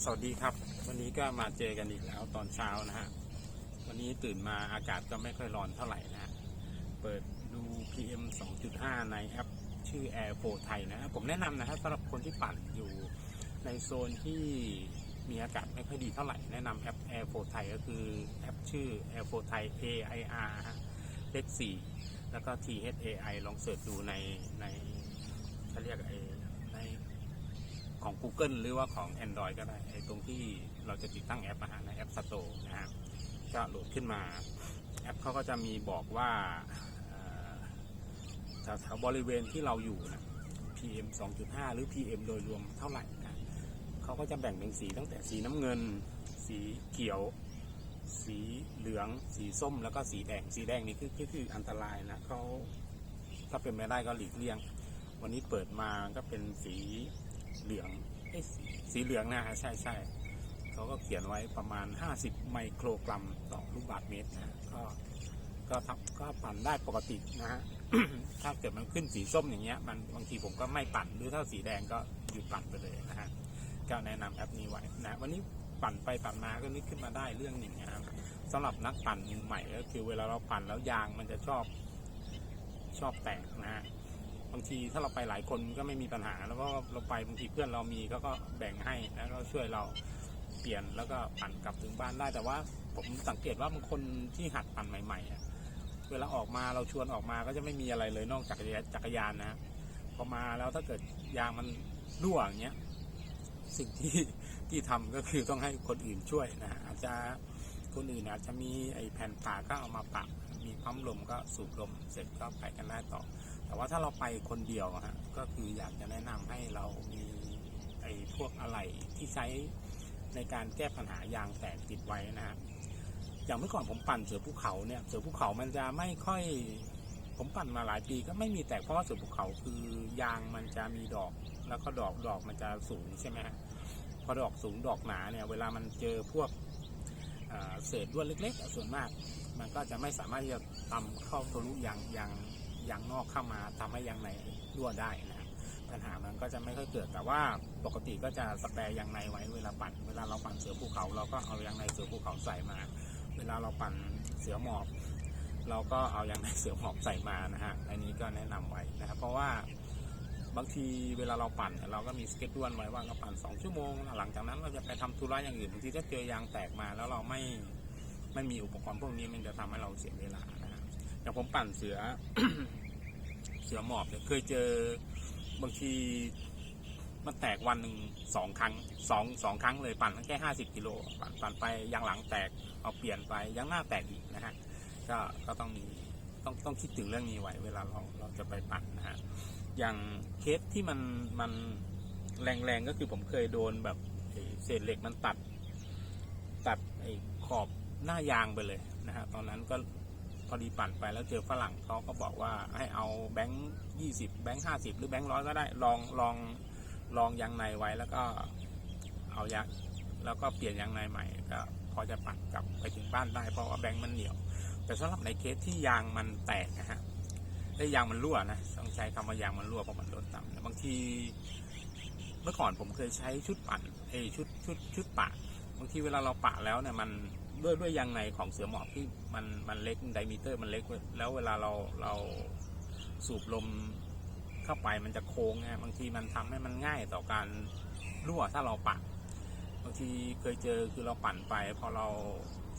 สวัสดีครับ วันนี้ก็มาเจอกันอีกแล้วตอนเช้านะฮะ วันนี้ตื่นมาอากาศก็ไม่ค่อยร้อนเท่าไหร่นะฮะเปิดดู PM 2.5 ในแอปชื่อ Air 4ไทยนะ ผมแนะนำนะฮะสำหรับคนที่ปั่นอยู่ในโซนที่มีอากาศไม่ค่อยดีเท่าไหร่ แนะนำแอป Air 4ไทยก็คือแอปชื่อ Air 4ไทย AIR เลข4แล้วก็ THAI ลองเสิร์ชดูในในเขาเรียกไอใน ของ Google หรือว่าของ Android ก็ได้ไอ้ตรงที่เราจะติดตั้งแอปนะฮะในแอป Store นะฮะก็โหลดขึ้นมา แอปเขาก็จะมีบอกว่าแถวๆบริเวณที่เราอยู่นะ PM 2.5 หรือ PM โดยรวมเท่าไหร่นะเขาก็จะแบ่งเป็นสีตั้งแต่สีน้ำเงิน สีเขียว สีเหลือง สีส้ม แล้วก็สีแดง สีแดงนี่คือคือคืออันตรายนะเขาถ้าเป็นไม่ได้ก็หลีกเลี่ยง วันนี้เปิดมาก็เป็นสี เหลืองเอ้ยสีสีเหลืองนะฮะใช่ใช่เขาก็เขียนไว้ประมาณ 50 ไมโครกรัมต่อลูกบาศก์เมตรนะฮะก็ก็ทับก็ปั่นได้ปกตินะฮะถ้าเกิดมันขึ้นสีส้มอย่างเงี้ย มันบางทีผมก็ไม่ปั่นหรือถ้าสีแดงก็หยุดปั่นไปเลยนะฮะก็แนะนำแอปนี้ไว้นะวันนี้ปั่นไปปั่นมาก็นึกขึ้นมาได้เรื่องหนึ่งนะครับสำหรับนักปั่นมือใหม่ก็คือเวลาเราปั่นแล้วยางมันจะชอบชอบแตกนะฮะ บางทีถ้าเราไปหลายคนก็ไม่มีปัญหา แล้วก็เราไปบางทีเพื่อนเรามีก็ก็แบ่งให้แล้วก็ช่วยเราเปลี่ยนแล้วก็ปั่นกลับถึงบ้านได้แต่ว่าผมสังเกตว่าบางคนที่หัดปั่นใหม่ๆเวลาออกมาเราชวนออกมาก็จะไม่มีอะไรเลยนอกจากจักรยานนะพอมาแล้วถ้าเกิดยางมันรั่วอย่างเงี้ยสิ่งที่ที่ทำก็คือต้องให้คนอื่นช่วยนะอาจจะ คนอื่นอาจจะมีไอ้แผ่นปาก็เอามาปักมีปั๊มลมก็สูบลมเสร็จก็ไปกันได้ต่อ แต่ว่าถ้าเราไปคนเดียวฮะก็คืออยากจะแนะนำให้เรามีไอ้พวกอะไรที่ใช้ในการแก้ปัญหายางแตกติดไว้นะฮะอย่างเมื่อก่อนผมปั่นเสือภูเขาเนี่ยเสือภูเขามันจะไม่ค่อยผมปั่นมาหลายปีก็ไม่มีแตกเพราะว่าเสือภูเขาคือยางมันจะมีดอกแล้วก็ดอกดอกมันจะสูงใช่ไหมฮะพอดอกสูงดอกหนาเนี่ยเวลามันเจอพวก เศษด้วนเล็กๆส่วนมาก มันก็จะไม่สามารถที่จะตำเข้าทะลุยางยางยางนอกเข้ามาทำให้ยางในรั่วได้นะครับปัญหามันก็จะไม่ค่อยเกิดแต่ว่าปกติก็จะสแปรยางในไว้เวลาปั่น เวลาเราปั่นเสือภูเขา เราก็เอายางในเสือภูเขาใส่มา เวลาเราปั่นเสือหมอบ เราก็เอายางในเสือหมอบใส่มานะฮะอันนี้ก็แนะนำไว้นะครับเพราะว่า บางทีเวลาเราปั่นเราก็มีสเก็ตด้วนไว้ว่าเราปั่นสองชั่วโมง หลังจากนั้นเราจะไปทำธุระอย่างอื่นบางทีถ้าเจอยางแตกมาแล้วเราไม่ไม่มีอุปกรณ์พวกนี้มันจะทำให้เราเสียเวลานะฮะอย่างผมปั่นเสือเสือหมอบเนี่ยเคยเจอบางทีมันแตกวันหนึ่งสองครั้งสองสองครั้งเลยปั่นแค่ห้าสิบกิโลปั่นปั่นไปยางหลังแตกเอาเปลี่ยนไปยางหน้าแตกอีกนะฮะก็ก็ต้องมีต้องต้องคิดถึงเรื่องนี้ไว้เวลาเราเราจะไปปั่นนะฮะ อย่างเคสที่มันมันแรงๆก็คือผมเคยโดนแบบเศษเหล็กมันตัด ตัดไอ้ขอบหน้ายางไปเลยนะฮะตอนนั้นก็พอดีปั่นไปแล้วเจอฝรั่งเขาก็บอกว่าให้เอาแบงค์ยี่สิบแบงค์ห้าสิบหรือแบงค์ร้อยก็ได้ลองลองลองยางในไว้แล้วก็เอายางแล้วก็เปลี่ยนยางในใหม่ก็พอจะปั่นกลับไปถึงบ้านได้เพราะว่าแบงค์มันเหนียว แต่สำหรับในเคสที่ยางมันแตกนะฮะ ได้ยางมันรั่วนะต้องใช้คำว่ายางมันรั่วเพราะมันโดนต่ำบางทีเมื่อก่อนผมเคยใช้ชุดปั่นเอยชุดชุดชุดปะบางทีเวลาเราปะแล้วเนี่ยมันด้วยด้วยยางในของเสือหมอบที่มันมันเล็กไดมิเตอร์มันเล็กแล้วเวลาเราเราสูบลมเข้าไปมันจะโค้งไงบางทีมันทำให้มันง่ายต่อการรั่วถ้าเราปักบางทีเคยเจอคือเราปั่นไป พอเรา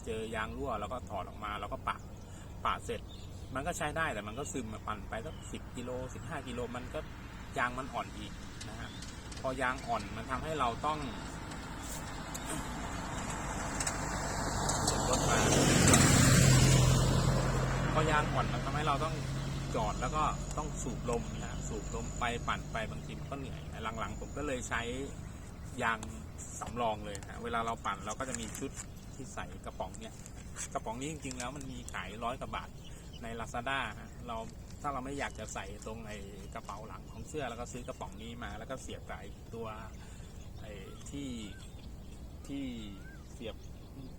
เจอยางรั่วเราก็ถอดออกมาเราก็ปักปะเสร็จ มันก็ใช้ได้แต่มันก็ซึมมาปั่นไปสักสิบกิโลสิบห้ากิโลมันก็ยางมันอ่อนอีกนะฮะพอยางอ่อนมันทำให้เราต้องรถมาพอยางอ่อนมันทำให้เราต้องจอดแล้วก็ต้องสูบลมนะสูบลมไปปั่นไปบางทีมันก็เหนื่อยหลังๆ ผมก็เลยใช้ยางสำรองเลยนะเวลาเราปั่นเราก็จะมีชุดที่ใส่กระป๋องเนี่ยกระป๋องนี้จริงๆแล้วมันมีขายร้อยกว่าบาท ใน Lazada ฮะเราถ้าเราไม่อยากจะใส่ตรงไอ้กระเป๋าหลังของเสื้อ แล้วก็ซื้อกระป๋องนี้มา แล้วก็เสียบกับไอ้ตัวไอ้ที่ที่เสียบ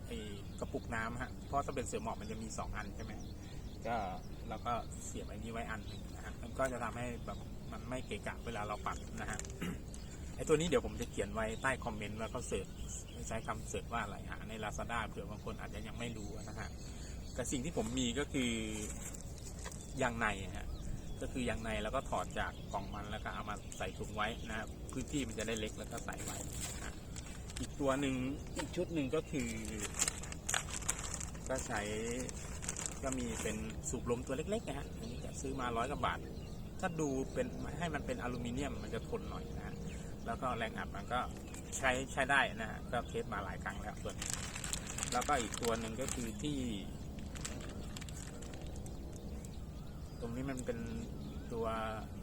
ไอ้กระปุกน้ำฮะเพราะถ้าเป็นเสือหมอบมันจะมีสองอันใช่ไหมก็เราก็เสียบไอ้นี้ไว้อันหนึ่งนะฮะมันก็จะทำให้แบบมันไม่เกะกะเวลาเราปัดนะฮะไอ้ตัวนี้เดี๋ยวผมจะเขียนไว้ใต้คอมเมนต์แล้วก็เสิร์ชใช้คำเสิร์ชว่าอะไรหาใน Lazada เผื่อบางคนอาจจะยังไม่รู้นะฮะ แต่สิ่งที่ผมมีก็คือยางในฮะก็คือยางในแล้วก็ถอดจากกล่องมันแล้วก็เอามาใส่ถุงไว้นะครับพื้นที่มันจะได้เล็กแล้วก็ใส่ไว้อีกตัวหนึ่งอีกชุดหนึ่งก็คือ ก็ใช้ก็มีเป็นสูบลมตัวเล็กๆนะฮะอันนี้จะซื้อมาร้อยกว่าบาท ถ้าดูเป็นให้มันเป็นอลูมิเนียมมันจะทนหน่อยนะฮะแล้วก็แรงอัดมันก็ใช้ใช้ได้นะฮะก็เทสมาหลายครั้งแล้วส่วนแล้วก็อีกตัวหนึ่งก็คือที่ ตรงนี้มันเป็นตัว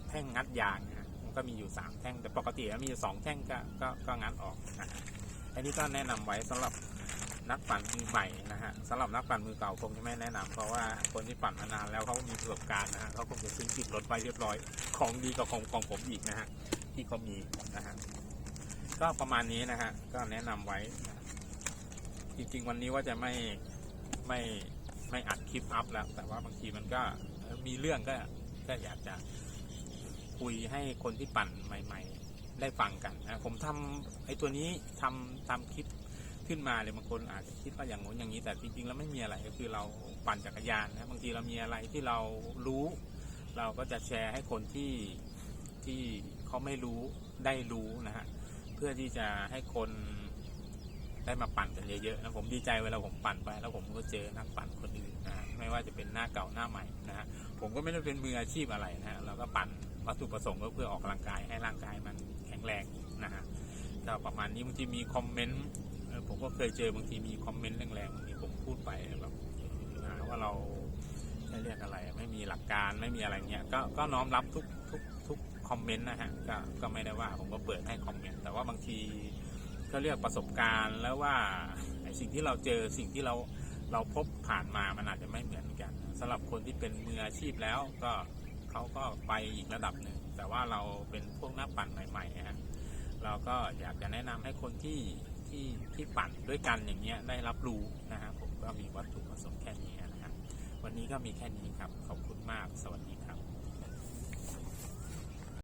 แท่งงัดยางนะฮะมันก็มีอยู่สามแท่งแต่ปกติมีอยู่สองแท่งก็ก็ก็งัดออกนะฮะอันนี้ก็แนะนำไว้สำหรับนักปั่นมือใหม่นะฮะสำหรับนักปั่นมือเก่าคงจะไม่แนะนำเพราะว่าคนที่ปั่นมานานแล้วเขามีประสบการณ์นะฮะเขาคงจะซื้อติดรถไว้เรียบร้อย ของดีกับของของผมอีกนะฮะที่เขามีนะฮะก็ประมาณนี้นะฮะก็แนะนำไว้นะจริงๆวันนี้ว่าจะไม่ไม่ไม่อัดคลิปอัพแล้ว แต่ว่าบางทีมันก็ มีเรื่องก็ก็อยากจะคุยให้คนที่ปั่นใหม่ ๆ ได้ฟังกันนะผมทำไอ้ตัวนี้ทำทำคลิปขึ้นมาเลยบางคนอาจจะคิดว่าอย่างโน้นอย่างนี้แต่จริงๆแล้วไม่มีอะไรก็คือเราปั่นจักรยานนะบางทีเรามีอะไรที่เรารู้ เราก็จะแชร์ให้คนที่ที่เขาไม่รู้ได้รู้นะฮะเพื่อที่จะให้คนได้มาปั่นกันเยอะๆนะผมดีใจเวลาผมปั่นไป แล้วผมก็เจอนักปั่นคนอื่นนะ ไม่ว่าจะเป็นหน้าเก่าหน้าใหม่นะฮะผมก็ไม่ได้เป็นมืออาชีพอะไรนะฮะเราก็ปั่นวัตถุประสงค์ก็เพื่อออกกำลังกายให้ร่างกายมันแข็งแรงนะฮะก็ประมาณนี้บางทีมีคอมเมนต์ผมก็เคยเจอบางทีมีคอมเมนต์แรงๆบางทีผมพูดไปแบบว่าเราไม่เรียกอะไร ไม่มีหลักการไม่มีอะไรเงี้ยก็ก็น้อมรับทุกทุกทุกคอมเมนต์นะฮะก็ก็ไม่ได้ว่าผมก็เปิดให้คอมเมนต์แต่ว่าบางทีก็เรียกประสบการณ์แล้วว่าไอสิ่งที่เราเจอสิ่งที่เรา เราพบผ่านมามันอาจจะไม่เหมือนกันสำหรับคนที่เป็นมืออาชีพแล้วก็เขาก็ไปอีกระดับหนึ่ง แต่ว่าเราเป็นพวกนักปั่นใหม่ๆนะฮะเราก็อยากจะแนะนำให้คนที่ที่ที่ปั่นด้วยกันอย่างเงี้ยได้รับรู้นะครับผมก็มีวัตถุประสงค์แค่นี้นะครับวันนี้ก็มีแค่นี้ครับ ขอบคุณมากสวัสดีครับ